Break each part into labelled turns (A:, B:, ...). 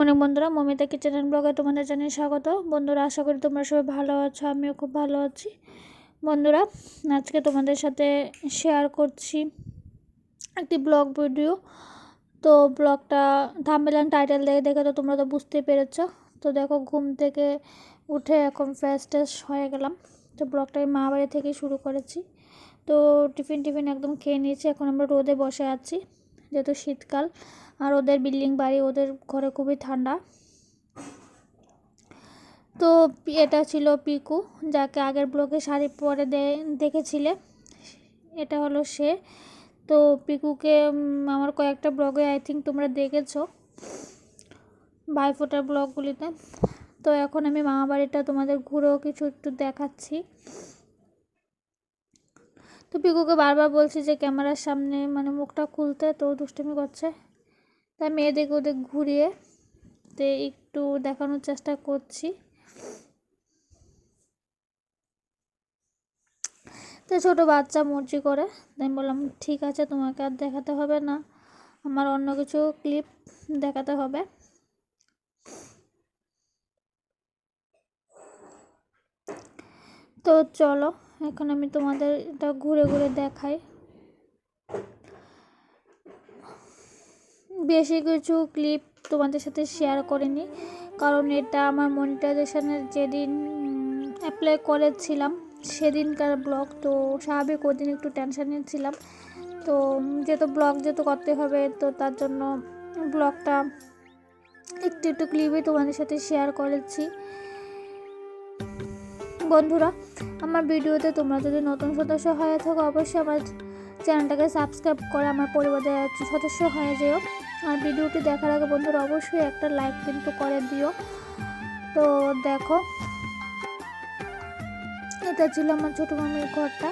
A: অনেক বন্ধুরা, মমিতা কিচেন ব্লগে তোমাদের জানিয়ে স্বাগত। বন্ধুরা, আশা করি তোমরা সবাই ভালো আছো, আমিও খুব ভালো আছি। বন্ধুরা, আজকে তোমাদের সাথে শেয়ার করছি একটি ব্লগ ভিডিও তো ব্লগটা থাম্বেল টাইটেল দেখে দেখে তো তোমরা তো বুঝতে পেরেছ। তো দেখো, ঘুম থেকে উঠে এখন ফ্রেশ ট্রেশ হয়ে গেলাম। তো ব্লগটা আমি মা বাড়ি থেকে শুরু করেছি। তো টিফিন টিফিন একদম খেয়ে নিয়েছি, এখন আমরা রোদে বসে আছি। যেহেতু শীতকাল, আর ওদের বিল্ডিং বাড়ি ওদের ঘরে খুবই ঠান্ডা। তো এটা ছিল পিকু, যাকে আগের ব্লকে শাড়ি পরে দেখেছিলে, এটা হলো সে। তো পিকুকে আমার কয়েকটা ব্লগে আই থিঙ্ক তোমরা দেখেছ ভাইফোটার ব্লগগুলিতে। তো এখন আমি মামা বাড়িটা তোমাদের ঘুরেও কিছু একটু দেখাচ্ছি। তো পিকুকে বারবার বলছি যে ক্যামেরার সামনে মানে মুখটা খুলতে, তো দুষ্টুমি করছে। তাই মেয়েদেরকে ওদের ঘুরিয়ে তে একটু দেখানোর চেষ্টা করছি। তো ছোটো বাচ্চা মর্জি করে। তাই বললাম, ঠিক আছে, তোমাকে আর দেখাতে হবে না। আমার অন্য কিছু ক্লিপ দেখাতে হবে। তো চলো। এখন আমি তোমাদের এটা ঘুরে ঘুরে দেখাই। বেশি কিছু ক্লিপ তোমাদের সাথে শেয়ার করিনি, কারণ এটা আমার মনিটাইজেশনের যেদিন অ্যাপ্লাই করেছিলাম, সেদিনকার ব্লগ তো স্বাভাবিক ওদিন একটু টেনশন নিয়েছিলাম তো, যেহেতু ব্লগ যেহেতু করতে হবে, তো তার জন্য ব্লগটা একটু একটু ক্লিপই তোমাদের সাথে শেয়ার করেছি। বন্ধুরা, আমার ভিডিওতে তোমরা যদি নতুন সদস্য হয়ে থাকো, অবশ্যই আমার চ্যানেলটাকে সাবস্ক্রাইব করে আমার পরিবারের সদস্য হয়ে যেও। আর ভিডিওটি দেখার আগে বন্ধুরা, অবশ্যই একটা লাইক কিন্তু করে দিও। তো দেখো, এটা ছিল আমার ছোটো মামির ঘরটা।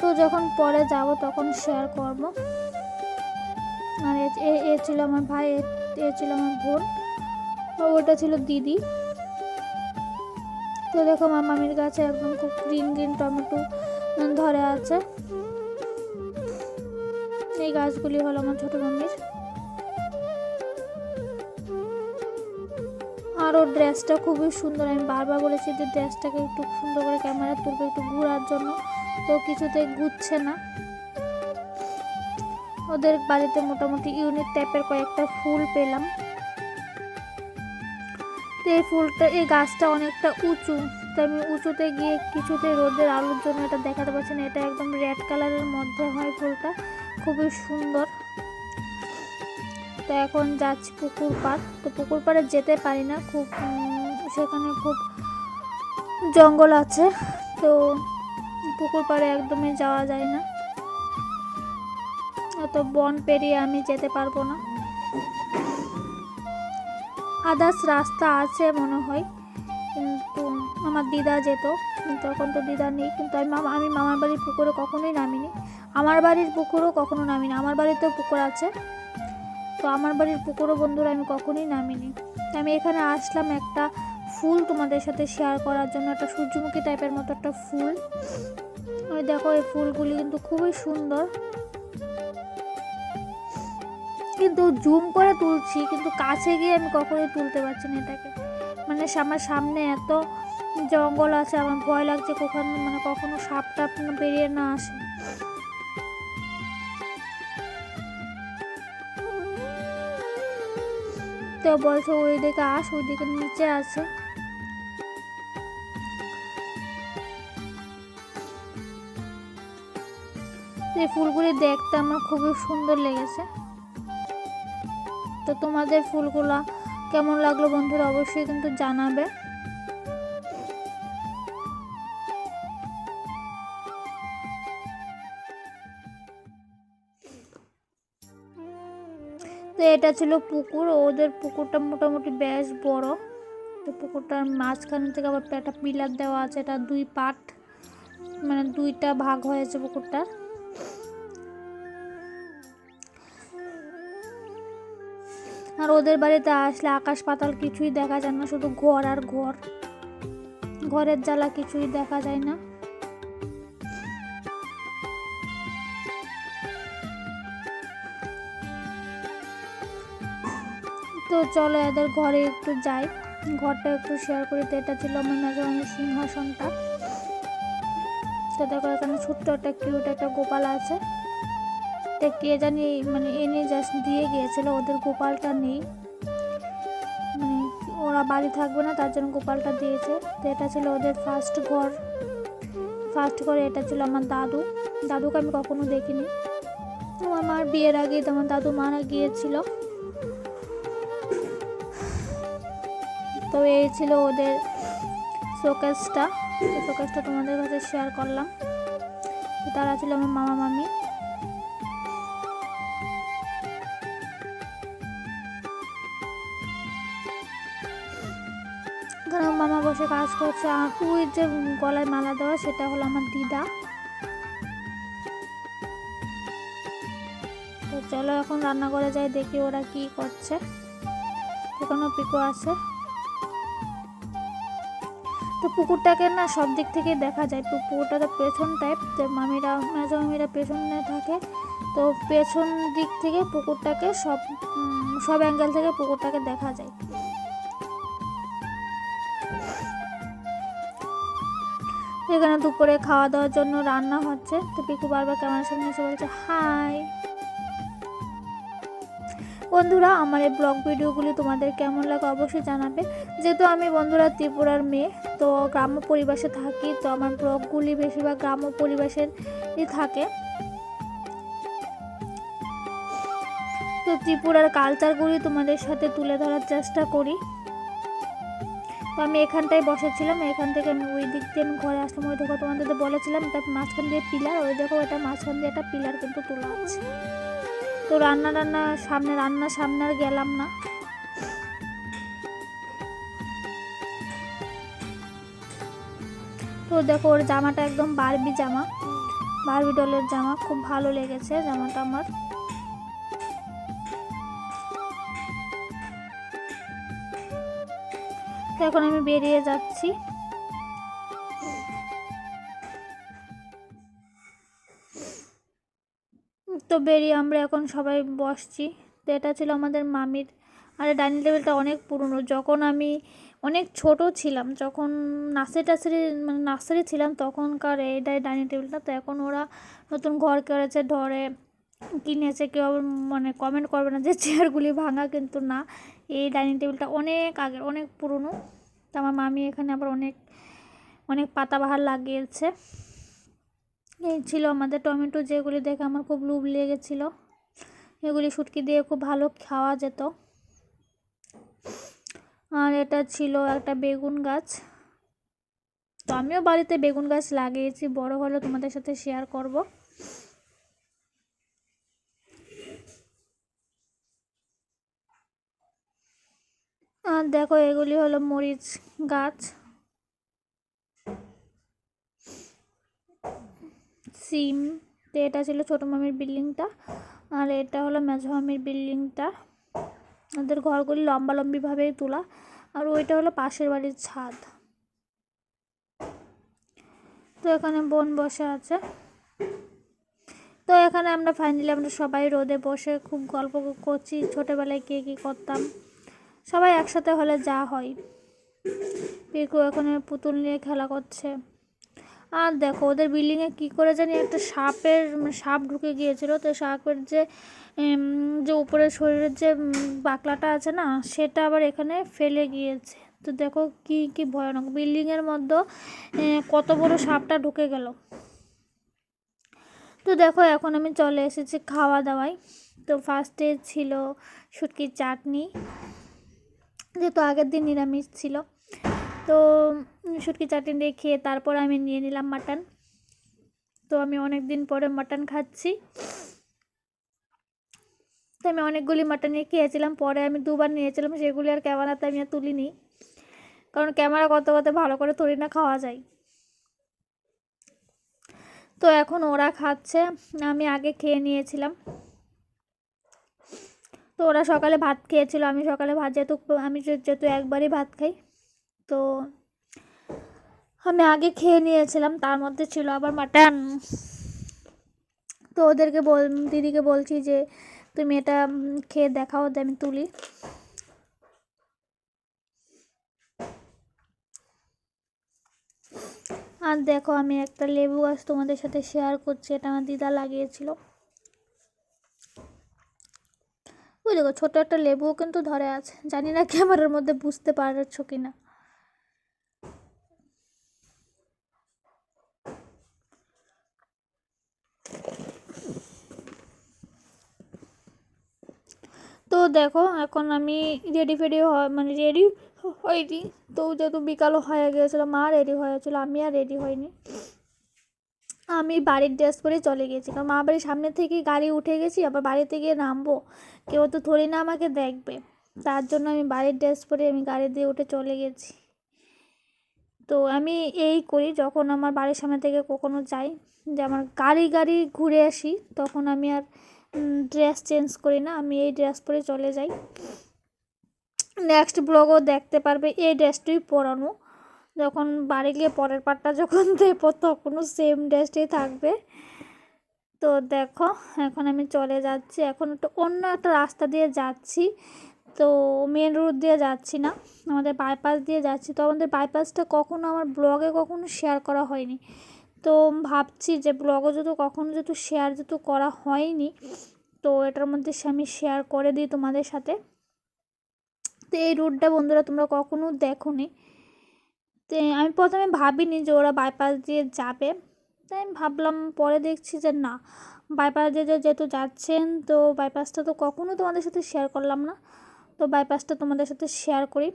A: তো যখন পরে যাব তখন শেয়ার করব। আর এ ছিল আমার ভাই, এ ছিল আমার বোন। ওটা ছিল দিদি। তো দেখো আমার মামির গাছে একদম খুব গ্রিন গ্রিন টমেটো ধরে আছে। এই গাছগুলি হলো আমার ছোট মামির। আর ওর ড্রেসটা খুবই সুন্দর। আমি বারবার বলেছি যে ড্রেসটাকে একটু সুন্দর করে ক্যামেরা তুলবে একটু ঘোরার জন্য। তো কিছুতে ঘুরছে না। ওদের বাড়িতে মোটামুটি ইউনিক টাইপের কয়েকটা ফুল পেলাম। এই ফুলটা, এই গাছটা অনেকটা উঁচু। তো আমি উঁচুতে গিয়ে কিছুতে রোদের আলোর জন্য এটা দেখাতে পারছি না। এটা একদম রেড কালারের মধ্যে হয় ফুলটা। খুবই সুন্দর। তো এখন যাচ্ছি পুকুর পাড়। তো পুকুর পাড়ে যেতে পারি না। খুব সেখানে খুব জঙ্গল আছে। তো পুকুর পাড়ে একদমই যাওয়া যায় না। অত বন পেরিয়ে আমি যেতে পারব না। আদার্স রাস্তা আছে মনে হয়। কিন্তু আমার দিদা যেত, কিন্তু এখন তো দিদা নেই। কিন্তু আমি মামা, আমি মামার বাড়ির পুকুরে কখনোই নামিনি। আমার বাড়ির পুকুরও কখনো নামিনি। আমার বাড়িতেও পুকুর আছে। তো আমার বাড়ির পুকুরও বন্ধুরা আমি কখনোই নামিনি। আমি এখানে আসলাম একটা ফুল তোমাদের সাথে শেয়ার করার জন্য, একটা সূর্যমুখী টাইপের মতো একটা ফুল। ওই দেখো, এই ফুলগুলি কিন্তু খুবই সুন্দর। কিন্তু জুম করে তুলছি, কিন্তু কাছে গিয়ে আমি কখনোই তুলতে পারছি না এটাকে। মানে আমার সামনে এত জঙ্গল আছে, আমার ভয় লাগছে কখনো মানে কখনো সাপ টাপ বেরিয়ে না আসে। তো বলছে, ওই দিকে আস, ওই দিকে নিচে আছে। এই ফুলগুলি দেখতে আমার খুবই সুন্দর লেগেছে। তো তোমাদের ফুলগুলা কেমন লাগল বন্ধুরা অবশ্যই কিন্তু জানাবে। তো এটা ছিল পুকুর, ওদের পুকুরটা মোটামুটি বেশ বড়। তো পুকুরটার মাঝখান থেকে আবার একটা পিলার দেওয়া আছে, এটা দুই পাট মানে দুইটা ভাগ হয়েছে পুকুরটার। আর ওদের বাড়িতে আসলে আকাশ পাতাল কিছুই দেখা যায় না, শুধু ঘর আর ঘর। ঘরের জ্বালা কিছুই দেখা যায় না। তো চলো এদের ঘরে একটু যাই। ঘরটা একটু শেয়ার করি তো, এটা ছিল আমার মেজবানের সিংহাসনটা। তো দেখো এখানে ছোট্ট একটা কিউট একটা গোপাল আছে। তো কে জানি মানে এনে জাস্ট দিয়ে গিয়েছিল, ওদের গোপালটা নেই। মানে ওরা বাড়ি থাকবে না, তার জন্য গোপালটা দিয়েছে। তো এটা ছিল ওদের ফার্স্ট ঘর। ফার্স্ট ঘরে এটা ছিল আমার দাদু। দাদুকে আমি কখনো দেখিনি। আমার বিয়ের আগে আমার দাদু মারা গিয়েছিল। তো এই ছিল ওদের শোকেসটা শোকেসটা তোমাদের কাছে শেয়ার করলাম। তারা ছিল আমার মামা, মামি। এখানে মামা বসে কাজ করছে, আর ওই যে গলায় মালা দেওয়া সেটা হলো আমার দিদা। তো চলো এখন রান্না করে যাই, দেখি ওরা কি করছে। এখনও পিকো আছে। তো পুকুরটাকে না সব দিক থেকে দেখা যায়। তো পুকুরটা তো পেছন টাইপ তো মামিরা মেজো মামিরা পেছনে থাকে। তো পেছন দিক থেকে পুকুরটাকে সব সব অ্যাঙ্গেল থেকে পুকুরটাকে দেখা যায়। এখানে দুপুরে খাওয়া দাওয়ার জন্য রান্না হচ্ছে। তো পিকু বারবার ক্যামেরার সামনে এসে বলছে, হাই। বন্ধুরা, আমার এই ব্লগ ভিডিওগুলি তোমাদের কেমন লাগে অবশ্যই জানাবে। যেহেতু আমি বন্ধুরা ত্রিপুরার মেয়ে, তো গ্রাম্য পরিবেশে থাকি, তো আমার ব্লগগুলি বেশিরভাগ গ্রাম্য পরিবেশেরই থাকে। তো ত্রিপুরার কালচারগুলি তোমাদের সাথে তুলে ধরার চেষ্টা করি। তো আমি এখানটায় বসেছিলাম, এখান থেকে আমি ওই দিক দিয়ে আমি ঘরে আসলাম, ওই দেখো তোমাদের বলেছিলাম, তার মাঝখান দিয়ে পিলার, ওই দেখো এটা মাঝখান দিয়ে একটা পিলার কিন্তু তোলা আছে। তো রান্না রান্না সামনে রান্না সামনে আর গেলাম না। তো দেখো ওর জামাটা একদম বারবি জামা, বারবি ডলের জামা, খুব ভালো লেগেছে জামাটা আমার। তো এখন আমি বেরিয়ে যাচ্ছি। তো বেরিয়ে আমরা এখন সবাই বসছি। তো এটা ছিল আমাদের মামির, আর ডাইনিং টেবিলটা অনেক পুরনো। যখন আমি অনেক ছোট ছিলাম, যখন নার্সারি টার্সারি মানে নার্সারি ছিলাম, তখনকার এইটাই ডাইনিং টেবিলটা, তো এখন ওরা নতুন ঘর করেছে ধরে কিনেছে। কেউ মানে কমেন্ট করবে না যে চেয়ারগুলি ভাঙা কিন্তু না। এই ডাইনিং টেবিলটা অনেক আগের, অনেক পুরনো। তো আমার মামি এখানে আবার অনেক অনেক পাতাবাহার লাগিয়েছে। এই ছিল আমাদের টমেটো, যেগুলি দেখে আমার খুব লুভ লেগেছিলো। এগুলি শুটকি দিয়ে খুব ভালো খাওয়া যেত। আর এটা ছিল একটা বেগুন গাছ। তো আমিও বাড়িতে বেগুন গাছ লাগিয়েছি, বড় হলে তোমাদের সাথে শেয়ার করব। আর দেখো, এগুলি হলো মরিচ গাছ, সিম, তো এটা ছিল ছোটো মামির বিল্ডিংটা, আর এটা হলো মেঝো মামির বিল্ডিংটা। ওদের ঘরগুলি লম্বা লম্বিভাবেই তোলা, আর ওইটা হলো পাশের বাড়ির ছাদ। তো এখানে বোন বসে আছে। তো এখানে আমরা ফাইনালি আমরা সবাই রোদে বসে খুব গল্প করছি, ছোটোবেলায় কে কী করতাম। সবাই একসাথে হলে যা হয়। পিকু এখানে পুতুল নিয়ে খেলা করছে। আর দেখো, ওদের বিল্ডিংয়ে কী করে জানি একটা সাপের মানে সাপ ঢুকে গিয়েছিল। তো সাপের যে যে উপরের শরীরের যে বাকলাটা আছে না, সেটা আবার এখানে ফেলে গিয়েছে। তো দেখো কি কি ভয়ানক। বিল্ডিংয়ের মধ্যে কত বড় সাপটা ঢুকে গেল। তো দেখো, এখন আমি চলে এসেছি খাওয়া দাওয়ায়। তো ফার্স্টে ছিল শুটকির চাটনি। যেহেতু আগের দিন নিরামিষ ছিল, তো শুটকি চাটনি দিয়ে খেয়ে তারপর আমি নিয়ে নিলাম মাটন। তো আমি অনেক দিন পরে মাটন খাচ্ছি। তো আমি অনেকগুলি মাটন নিয়ে খেয়েছিলাম, পরে আমি দুবার নিয়েছিলাম, সেগুলি আর ক্যামেরাতে আমি আর তুলিনি। কারণ ক্যামেরা কত কত ভালো করে থরি না, খাওয়া যায়। তো এখন ওরা খাচ্ছে, আমি আগে খেয়ে নিয়েছিলাম। তো ওরা সকালে ভাত খেয়েছিল, আমি সকালে ভাত যেহেতু, আমি যেহেতু একবারই ভাত খাই, তো আমি আগে খেয়ে নিয়েছিলাম, তার মধ্যে ছিল আবার মাটন। তো ওদেরকে বল, দিদিকে বলছি যে, তুমি এটা খেয়ে দেখাও আমি তুলি। আর দেখো, আমি একটা লেবু গাছ তোমাদের সাথে শেয়ার করছি, এটা আমার দিদা লাগিয়েছিল। ওই দেখো, ছোটো একটা লেবুও কিন্তু ধরে আছে। জানি না ক্যামেরার মধ্যে বুঝতে পারছ কি না তো দেখো, এখন আমি রেডি ফেডি মানে রেডি হয়নি। তো যেহেতু বিকালও হয়ে গিয়েছিল, মা রেডি হয়েছিল, আমি আর রেডি হইনি আমি বাড়ির ড্রেস পরে চলে গেছি। কারণ মা বাড়ির সামনে থেকে গাড়ি উঠে গেছি, আবার বাড়িতে গিয়ে নামবো। কেউ তো থরি না আমাকে দেখবে। তার জন্য আমি বাড়ির ড্রেস পরে আমি গাড়ি দিয়ে উঠে চলে গেছি। তো আমি এই করি যখন আমার বাড়ির সামনে থেকে কখনো যাই। যে আমার গাড়ি গাড়ি ঘুরে আসি, তখন আমি আর ড্রেস চেঞ্জ করি না। আমি এই ড্রেস পরে চলে যাই। নেক্সট ব্লগও দেখতে পারবে, এই ড্রেসটাই পরানো। যখন বাড়ি গিয়ে পরের পাটটা যখন দেবো তখনও সেম ড্রেসটাই থাকবে। তো দেখো, এখন আমি চলে যাচ্ছি। এখন একটু অন্য একটা রাস্তা দিয়ে যাচ্ছি। তো মেন রোড দিয়ে যাচ্ছি না, আমাদের বাইপাস দিয়ে যাচ্ছি। তো আমাদের বাইপাসটা কখনো আমার ব্লগে কখনো শেয়ার করা হয়নি। তো ভাবছি যে ব্লগও যেহেতু কখনো যেহেতু শেয়ার যেহেতু করা হয়নি, তো এটার মধ্যে সে আমি শেয়ার করে দিই তোমাদের সাথে। তো এই রুটটা বন্ধুরা তোমরা কখনো দেখো নি তো আমি প্রথমে ভাবিনি যে ওরা বাইপাস দিয়ে যাবে। তাই আমি ভাবলাম পরে দেখছি যে না বাইপাস দিয়ে যেহেতু যাচ্ছেন, তো বাইপাসটা তো কখনো তোমাদের সাথে শেয়ার করলাম না। তো বাইপাসটা তোমাদের সাথে শেয়ার করি।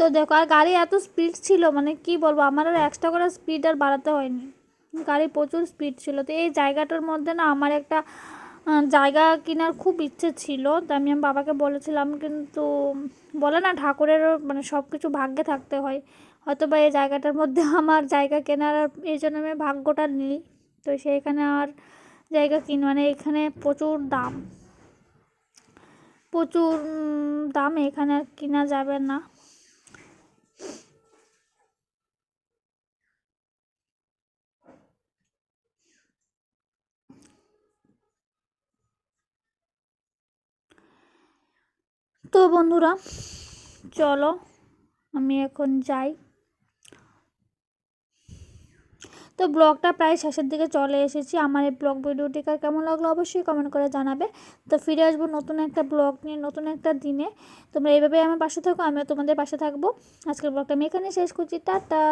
A: তো দেখো, আর গাড়ি এত স্পিড ছিল মানে কি বলব, আমার আর এক্সট্রা করে স্পিড আর বাড়াতে হয়নি। গাড়ি প্রচুর স্পিড ছিল, তো এই জায়গাটার মধ্যে না আমার একটা জায়গা কেনার খুব ইচ্ছে ছিল, তো আমি আমার বাবাকে বলেছিলাম, কিন্তু বলে না ঠাকুরের মানে সব কিছু ভাগ্যে থাকতে হয়। হয়তো বা এই জায়গাটার মধ্যে আমার জায়গা কেনার এই জন্য আমি ভাগ্যটা নিই। তো সেইখানে আর জায়গা কিন মানে এখানে প্রচুর দাম। প্রচুর দাম এখানে আর কেনা যাবে না। তো বন্ধুরা, চলো আমি এখন যাই। তো ব্লগটা প্রায় শেষের দিকে চলে এসেছি। আমার এই ব্লগ ভিডিওটিকে কেমন লাগল অবশ্যই কমেন্ট করে জানাবে। তো ফিরে আসব নতুন একটা ব্লগ নিয়ে, নতুন একটা দিনে। তোমরা এইভাবে আমার পাশে থাকো, আমিও তোমাদের পাশে থাকব। আজকের ব্লগটা আমি এখানে শেষ করছি। টাটা!